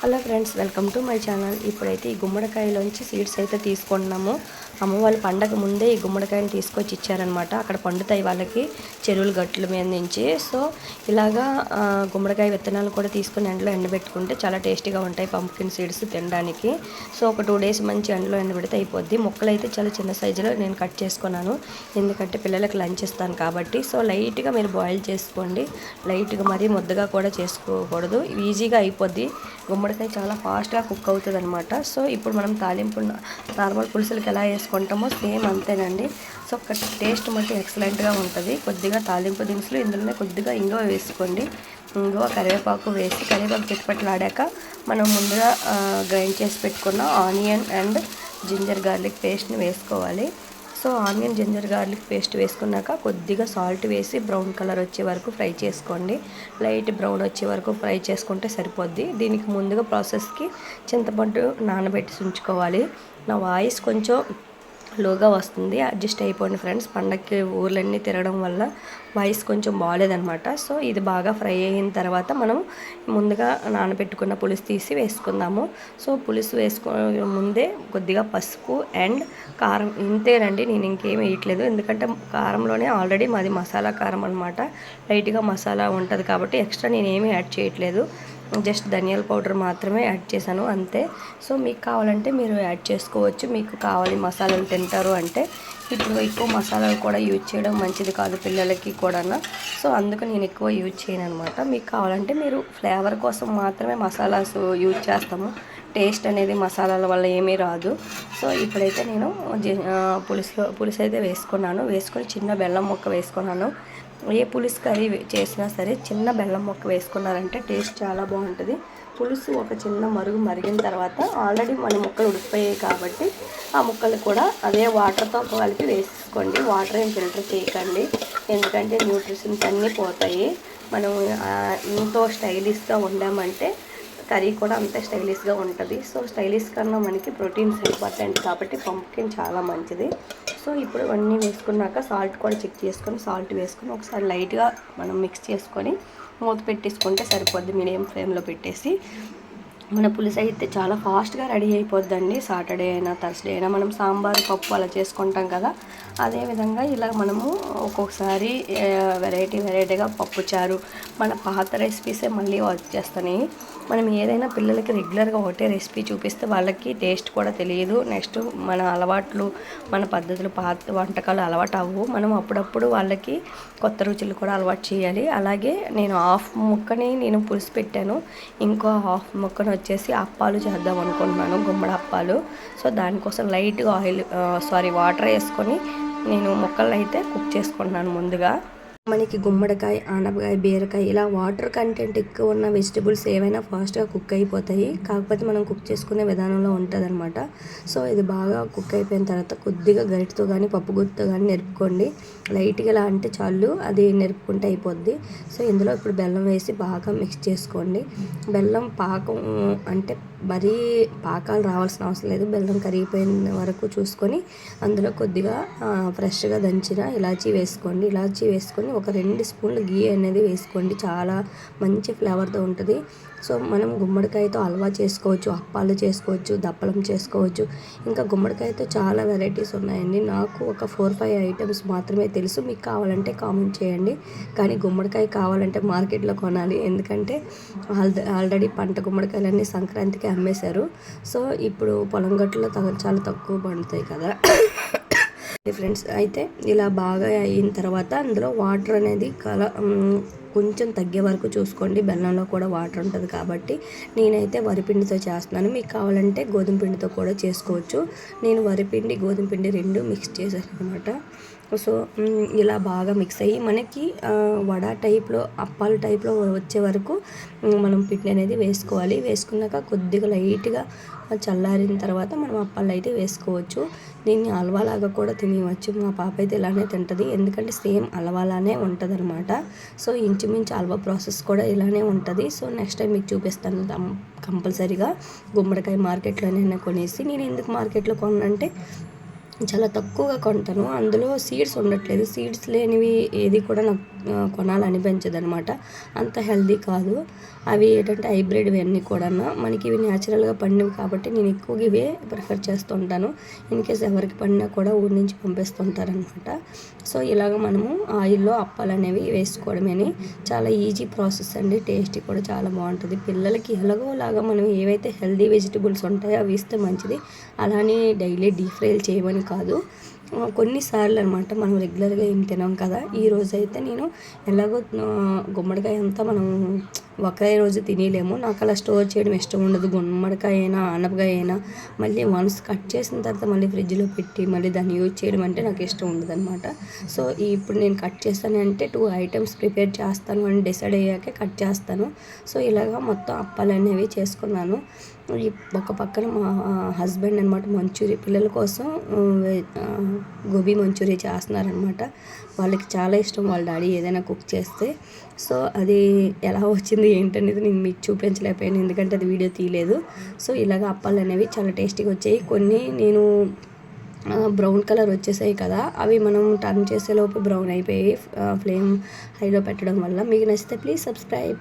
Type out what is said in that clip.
Hello friends welcome to my channel. ఇప్పుడైతే ఈ గుమ్మడికాయలోంచి seeds అయితే తీసుకుంటున్నాము. అమ్మ వాళ్ళ పండగ ముందే ఈ గుమ్మడికాయని తీసుకొచ్చి ఇచ్చారనమాట అక్కడ పండుతాయి వాళ్ళకి చెరువులు గట్ల మీద నుంచి. సో ఇలాగా గుమ్మడికాయ విత్తనాలు కూడా తీసుకొని ఎండలో ఎండబెట్టుకుంటే చాలా టేస్టీగా ఉంటాయి పంప్కిన్ సీడ్స్ తినడానికి. సో ఒక టూ డేస్ మంచి ఎండలో ఎండబెడితే అయిపోద్ది. మొక్కలు అయితే చాలా చిన్న సైజులో నేను కట్ చేసుకున్నాను. ఎందుకంటే పిల్లలకు లంచ్ ఇస్తాను కాబట్టి. సో లైట్గా మీరు బాయిల్ చేసుకోండి. లైట్గా మరీ ముద్దగా కూడా చేసుకోకూడదు. ఈజీగా అయిపోద్ది. గుమ్మడికాయ చాలా ఫాస్ట్గా కుక్ అవుతుంది అనమాట సో ఇప్పుడు మనం తాలింపు నార్మల్ పులుసులకి ఎలా వేసుకుంటామో సేమ్ అంతేనండి. సో ఒక టేస్ట్ మట్టి ఎక్సలెంట్గా ఉంటుంది. కొద్దిగా తాలింపు దినుసులు ఇందులోనే కొద్దిగా ఇంగువ వేసుకోండి. ఇంగువ కరివేపాకు వేసి కరివేపాకు చిట్టుపట్లాడాక మనం ముందుగా గ్రైండ్ చేసి పెట్టుకున్న ఆనియన్ అండ్ జింజర్ గార్లిక్ పేస్ట్ని వేసుకోవాలి. So onion ginger garlic paste వేసుకున్నాక కొద్దిగా సాల్ట్ వేసి బ్రౌన్ కలర్ వచ్చే వరకు ఫ్రై చేసుకోండి. లైట్ బ్రౌన్ వచ్చే వరకు ఫ్రై చేసుకుంటే సరిపోద్ది. దీనికి ముందుగా ప్రాసెస్కి చింతపండు నానబెట్టి ఉంచుకోవాలి నా వాయిస్ కొంచెం లోగా వస్తుంది. అడ్జస్ట్ అయిపోండి ఫ్రెండ్స్. పండగకి ఊర్లన్నీ తిరగడం వల్ల వాయిస్ కొంచెం బాగాలేదనమాట సో ఇది బాగా ఫ్రై అయిన తర్వాత మనం ముందుగా నానబెట్టుకున్న పులుసు తీసి వేసుకుందాము. సో పులుసు వేసుకో ముందే కొద్దిగా పసుపు అండ్ కారం. ఇంతేనండి నేను ఇంకేం వేయట్లేదు. ఎందుకంటే కారంలోనే ఆల్రెడీ మాది మసాలా కారం అనమాట లైట్గా మసాలా ఉంటుంది కాబట్టి ఎక్స్ట్రా నేను యాడ్ చేయట్లేదు. జస్ట్ ధనియాల పౌడర్ మాత్రమే యాడ్ చేశాను అంతే. సో మీకు కావాలంటే మీరు యాడ్ చేసుకోవచ్చు. మీకు కావాలి మసాలాలు తింటారు అంటే ఇప్పుడు ఎక్కువ మసాలాలు కూడా యూజ్ చేయడం మంచిది కాదు పిల్లలకి కూడా సో అందుకు నేను ఎక్కువ యూజ్ చేయను అనమాట మీకు కావాలంటే మీరు ఫ్లేవర్ కోసం మాత్రమే మసాలాస్ యూజ్ చేస్తాము. టేస్ట్ అనేది మసాలాల వల్ల ఏమీ రాదు. సో ఇప్పుడైతే నేను జి- పులుసులో పులుసు అయితే వేసుకున్నాను. వేసుకొని చిన్న బెల్లం ముక్క వేసుకున్నాను. ఏ పులుసు కర్రీ వే- చేసినా సరే చిన్న బెల్లం ముక్క వేసుకున్నారంటే టేస్ట్ చాలా బాగుంటుంది. పులుసు ఒక చిన్న మరుగు మరిగిన తర్వాత ఆల్రెడీ మన ముక్కలు ఉడికిపోయాయి కాబట్టి ఆ ముక్కలు కూడా అదే వాటర్తో కలిపి వేసుకోండి. వాటర్ ఏం ఫిల్టర్ చేయకండి. ఎందుకంటే న్యూట్రిషన్స్ అన్నీ పోతాయి. మనం ఎంతో స్టైలిష్గా ఉండామంటే కర్రీ కూడా అంతే స్టైలిష్గా ఉంటుంది. సో స్టైలిష్ కన్నా మనకి ప్రోటీన్స్ ఇంపార్టెంట్ కాబట్టి పంప్కిన్ చాలా మంచిది. సో ఇప్పుడు అన్నీ వేసుకున్నాక సాల్ట్ కూడా చెక్ చేసుకొని సాల్ట్ వేసుకొని ఒకసారి లైట్గా మనం మిక్స్ చేసుకొని మూత పెట్టేసుకుంటే సరిపోద్ది మీడియం ఫ్లేమ్లో పెట్టేసి. మన పులుసు అయితే చాలా ఫాస్ట్గా రెడీ అయిపోద్దండి. సాటర్డే అయినా థర్స్డే అయినా మనం సాంబార్ పప్పు అలా చేసుకుంటాం కదా. అదేవిధంగా ఇలా మనము ఒక్కొక్కసారి వెరైటీ వెరైటీగా పప్పు చారు మన పాత రెసిపీసే మళ్ళీ వచ్చేస్తున్నాయి మనం ఏదైనా పిల్లలకి రెగ్యులర్గా ఒకటే రెసిపీ చూపిస్తే వాళ్ళకి టేస్ట్ కూడా తెలియదు. నెక్స్ట్ మన అలవాట్లు మన పద్ధతులు పాత వంటకాలు అలవాటు అవ్వవు మనం అప్పుడప్పుడు వాళ్ళకి కొత్త రుచులు కూడా అలవాటు చేయాలి. అలాగే నేను హాఫ్ ముక్కని నేను పులుసు పెట్టాను. ఇంకో హాఫ్ ముక్కను వచ్చేసి అప్పాలు చేద్దాం అనుకుంటున్నాను గుమ్మడి అప్పాలు. సో దానికోసం లైట్గా ఆయిల్ సారీ వాటర్ వేసుకొని నేను మొక్కలను అయితే కుక్ చేసుకుంటున్నాను ముందుగా. మనకి గుమ్మడికాయ ఆనపకాయ బీరకాయ ఇలా వాటర్ కంటెంట్ ఎక్కువ ఉన్న వెజిటబుల్స్ ఏవైనా ఫాస్ట్గా కుక్ అయిపోతాయి. కాకపోతే మనం కుక్ చేసుకునే విధానంలో ఉంటుందన్నమాట. సో ఇది బాగా కుక్ అయిపోయిన తర్వాత కొద్దిగా గరిటతో కానీ పప్పు గుత్తితో కానీ నెరుపుకోండి. లైట్గా ఇలా అంటే చాలు అది నెరుపుకుంటే అయిపోద్ది. సో ఇందులో ఇప్పుడు బెల్లం వేసి బాగా మిక్స్ చేసుకోండి. బెల్లం పాకం అంటే మరీ పాకాలు రావాల్సిన అవసరం లేదు. బెల్లం కరిగిపోయిన వరకు చూసుకొని అందులో కొద్దిగా ఫ్రెష్గా దంచిన ఇలాచీ వేసుకోండి. ఇలాచీ వేసుకొని ఒక రెండు స్పూన్లు గీ అనేది వేసుకోండి. చాలా మంచి ఫ్లేవర్తో ఉంటుంది. సో మనం గుమ్మడికాయతో హల్వా చేసుకోవచ్చు అప్పాలు చేసుకోవచ్చు దప్పలం చేసుకోవచ్చు. ఇంకా గుమ్మడికాయతో చాలా వెరైటీస్ ఉన్నాయండి. నాకు ఒక ఫోర్ ఫైవ్ ఐటమ్స్ మాత్రమే తెలుసు. మీకు కావాలంటే కామెంట్ చేయండి. కానీ గుమ్మడికాయ కావాలంటే మార్కెట్లో కొనాలి. ఎందుకంటే ఆల్ ఆల్రెడీ పంట గుమ్మడికాయలన్నీ సంక్రాంతికి అమ్మేశారు. సో ఇప్పుడు పొలం గట్టులో చాలా తక్కువ పండుతాయి కదా. ఫ్రెండ్స్ అయితే ఇలా బాగా అయిన తర్వాత అందులో వాటర్ అనేది కల కొంచెం తగ్గే వరకు చూసుకోండి. బెల్లంలో కూడా వాటర్ ఉంటుంది కాబట్టి నేనైతే వరిపిండితో చేస్తున్నాను. మీకు కావాలంటే గోధుమ పిండితో కూడా చేసుకోవచ్చు. నేను వరిపిండి గోధుమ పిండి రెండు మిక్స్ చేశాను అనమాట సో ఇలా బాగా మిక్స్ అయ్యి మనకి వడ టైప్లో అప్పాల టైప్లో వచ్చే వరకు మనం పిండి అనేది వేసుకోవాలి. వేసుకున్నాక కొద్దిగా లైట్గా చల్లారిన తర్వాత మనం అప్పాలు అయితే వేసుకోవచ్చు. దీన్ని హల్వాలాగా కూడా తినవచ్చు మా పాప అయితే ఇలానే తింటుంది. ఎందుకంటే సేమ్ హల్వాలానే ఉంటుంది అనమాట సో ఇంచుమించు హల్వా ప్రాసెస్ కూడా ఇలానే ఉంటుంది. సో నెక్స్ట్ టైం మీకు చూపిస్తాను కంపల్సరీగా గుమ్మడికాయ మార్కెట్లోనే కొనేసి. నేను ఎందుకు మార్కెట్లో కొనంటే చాలా తక్కువగా కొంటాను. అందులో సీడ్స్ ఉండట్లేదు. సీడ్స్ లేనివి ఏది కూడా నాకు కొనాలనిపించదు అనమాట అంత హెల్దీ కాదు. అవి ఏంటంటే హైబ్రిడ్ ఇవన్నీ కూడా మనకి ఇవి న్యాచురల్గా పండివి కాబట్టి నేను ఎక్కువగా ఇవే ప్రిఫర్ చేస్తుంటాను. ఇన్ కేస్ ఎవరికి పండినా కూడా ఊరి నుంచి పంపిస్తుంటారనమాట సో ఇలాగ మనము ఆయిల్లో అప్పాలు అనేవి వేసుకోవడమేని చాలా ఈజీ ప్రాసెస్ అండి. టేస్ట్ కూడా చాలా బాగుంటుంది. పిల్లలకి ఎలాగోలాగా మనం ఏవైతే హెల్దీ వెజిటబుల్స్ ఉంటాయో అవి ఇస్తే మంచిది. అలానే డైలీ డీప్ ఫ్రైలు చేయమని కాదు. కొన్నిసార్లు అనమాట మనం రెగ్యులర్గా ఏం తినాం కదా. ఈ రోజు అయితే నేను ఎలాగో గుమ్మడికాయ అంతా మనం ఒకే రోజు తినేలేము నాకు అలా స్టోర్ చేయడం ఇష్టం ఉండదు. గుమ్మడికాయ అయినా ఆనపకాయ అయినా మళ్ళీ వన్స్ కట్ చేసిన తర్వాత మళ్ళీ ఫ్రిడ్జ్లో పెట్టి మళ్ళీ దాన్ని యూజ్ చేయడం అంటే నాకు ఇష్టం ఉండదు అనమాట సో ఇప్పుడు నేను కట్ చేస్తానంటే టూ ఐటమ్స్ ప్రిపేర్ చేస్తాను అని డిసైడ్ అయ్యాకే కట్ చేస్తాను. సో ఇలాగా మొత్తం అప్పాలు అనేవి చేసుకున్నాను. ఒక పక్కన మా హస్బెండ్ అనమాట మంచూరియా పిల్లల కోసం గోబీ మంచూరియా చేస్తున్నారనమాట వాళ్ళకి చాలా ఇష్టం వాళ్ళ డాడీ ఏదైనా కుక్ చేస్తే. సో అది ఎలా వచ్చింది ఏంటనేది నేను మీకు చూపించలేకపోయాను ఎందుకంటే అది వీడియో తీయలేదు. సో ఇలాగ అప్పాలు అనేవి చాలా టేస్టీగా వచ్చాయి. కొన్ని నేను బ్రౌన్ కలర్ వచ్చేసాయి కదా అవి మనం టర్న్ చేసేలోపు బ్రౌన్ అయిపోయి ఫ్లేమ్ హైలో పెట్టడం వల్ల. మీకు నచ్చితే ప్లీజ్ సబ్స్క్రైబ్.